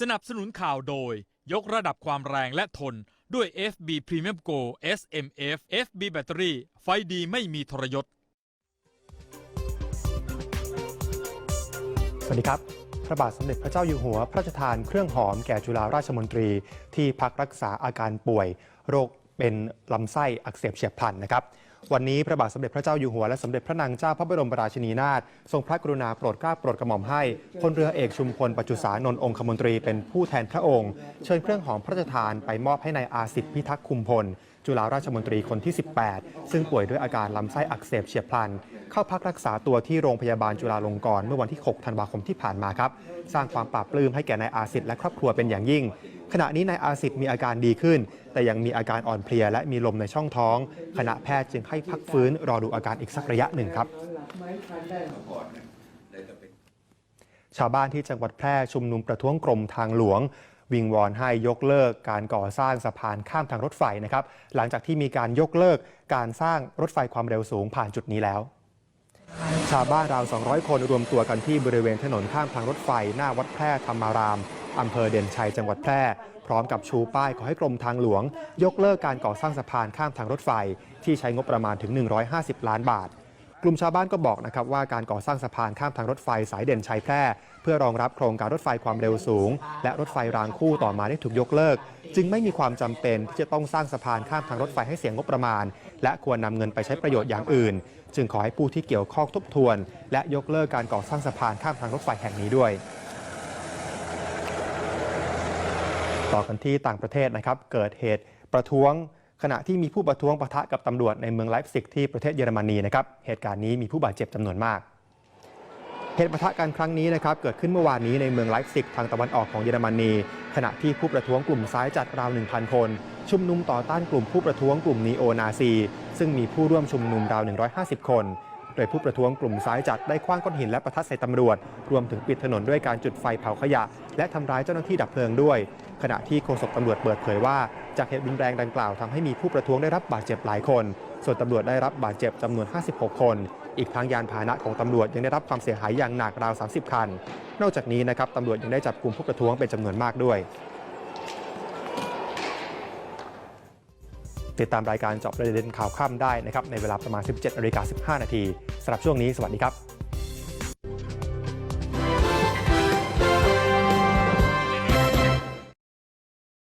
สนับสนุนข่าวโดย ยกระดับความแรงและทนด้วย FB Premium Go SMF FB แบตเตอรี่ไฟดีไม่มีทรยศ สวัสดีครับ พระบาทสมเด็จพระเจ้าอยู่หัว พระราชทานเครื่องหอมแก่จุฬาราชมนตรี ที่พักรักษาอาการป่วย โรคเป็นลำไส้อักเสบเฉียบพลันนะครับ วันนี้พระบาทสมเด็จพระเจ้าอยู่หัวและสมเด็จพระนางเจ้าพระบรมราชินีนาถทรงพระกรุณาโปรดเกล้าโปรดกระหม่อมให้พลเรือเอกชุมพลปัจจุสานนท์องคมนตรีเป็นผู้แทนพระองค์ เชิญเครื่องหอมพระราชทานไปมอบให้ในายอาสิทธิพิทักษ์คุมพล จุฬาราชมนตรีคนที่ 18 ซึ่งป่วยด้วยอาการลำไส้อักเสบเฉียบพลัน เข้าพักรักษาตัวที่โรงพยาบาลจุฬาลงกรณ์เมื่อวันที่ 6 ธันวาคมที่ผ่านมาครับ สร้างความปราบปลื้มให้แก่นายอาสิทธิ์และครอบครัวเป็นอย่างยิ่ง ขณะนี้นายอาสิทธิ์มีอาการดีขึ้น แต่ยังมีอาการอ่อนเพลียและมีลมในช่องท้อง คณะแพทย์จึงให้พักฟื้นรอดูอาการอีกสักระยะหนึ่งครับชาวบ้านที่จังหวัดแพร่ชุมนุมประท้วงกรมทางหลวง วิงวอนให้ยกเลิกการก่อสร้างสะพานข้ามทางรถไฟนะครับ หลังจากที่มีการยกเลิกการสร้างรถไฟความเร็วสูงผ่านจุดนี้แล้ว ชาวบ้านราว 200 คนรวมตัวกันที่บริเวณถนนข้ามทางรถไฟ หน้าวัดแพร่ธรรมาราม อำเภอเด่นชัยจังหวัดแพร่ พร้อมกับชูป้ายขอให้กรมทางหลวง ยกเลิกการก่อสร้างสะพานข้ามทางรถไฟ ที่ใช้งบประมาณถึง 150 ล้านบาท กลุ่มชาวบ้านก็บอกนะครับว่าการก่อสร้างสะพานข้ามทางรถไฟสายเด่นชัยแพร่ เพื่อรองรับโครงการรถไฟความเร็วสูง และรถไฟรางคู่ต่อมาได้ถูกยกเลิก จึงไม่มีความจำเป็นที่จะต้องสร้างสะพานข้ามทางรถไฟให้เสียงบประมาณ และควรนำเงินไปใช้ประโยชน์อย่างอื่น จึงขอให้ผู้ที่เกี่ยวข้องทบทวน และยกเลิกการก่อสร้างสะพานข้ามทางรถไฟแห่งนี้ด้วย ต่อกันที่ต่างประเทศนะครับ เกิดเหตุประท้วง ขณะที่มีผู้ประท้วงปะทะกับตำรวจในเมืองไลฟ์ซิกที่ประเทศเยอรมนีนะครับ เหตุการณ์นี้มีผู้บาดเจ็บจำนวนมาก เหตุปะทะกันครั้งนี้นะครับ เกิดขึ้นเมื่อวานนี้ในเมืองไลฟ์ซิกทางตะวันออกของเยอรมนี ขณะที่ผู้ประท้วงกลุ่มซ้ายจัดราว 1,000 คน ชุมนุมต่อต้านกลุ่มผู้ประท้วงกลุ่มนีโอนาซี ซึ่งมีผู้ร่วมชุมนุมราว 150 คนโดยผู้ประท้วงกลุ่มซ้ายจัดได้คว้างก้อนหินและประทัดใส่ตำรวจ รวมถึงปิดถนนด้วยการจุดไฟเผาขยะ และทำร้ายเจ้าหน้าที่ดับเพลิงด้วย ขณะที่โฆษกตำรวจเปิดเผยว่า จากเหตุรุนแรงดังกล่าวทำให้มีผู้ประท้วงได้รับบาดเจ็บหลายคน ส่วนตำรวจได้รับบาดเจ็บจำนวน 56 คน อีกทั้งยานพาหนะของตำรวจยังได้รับความเสียหายอย่างหนักราว 30 คัน นอกจากนี้นะครับตำรวจยังได้จับกลุ่มผู้ประท้วงเป็นจำนวนมากด้วย ติดตามรายการเจาะประเด็นข่าวค่ำได้นะครับในเวลาประมาณ 17นาฬิกา15 นาทีสำหรับช่วงนี้สวัสดีครับ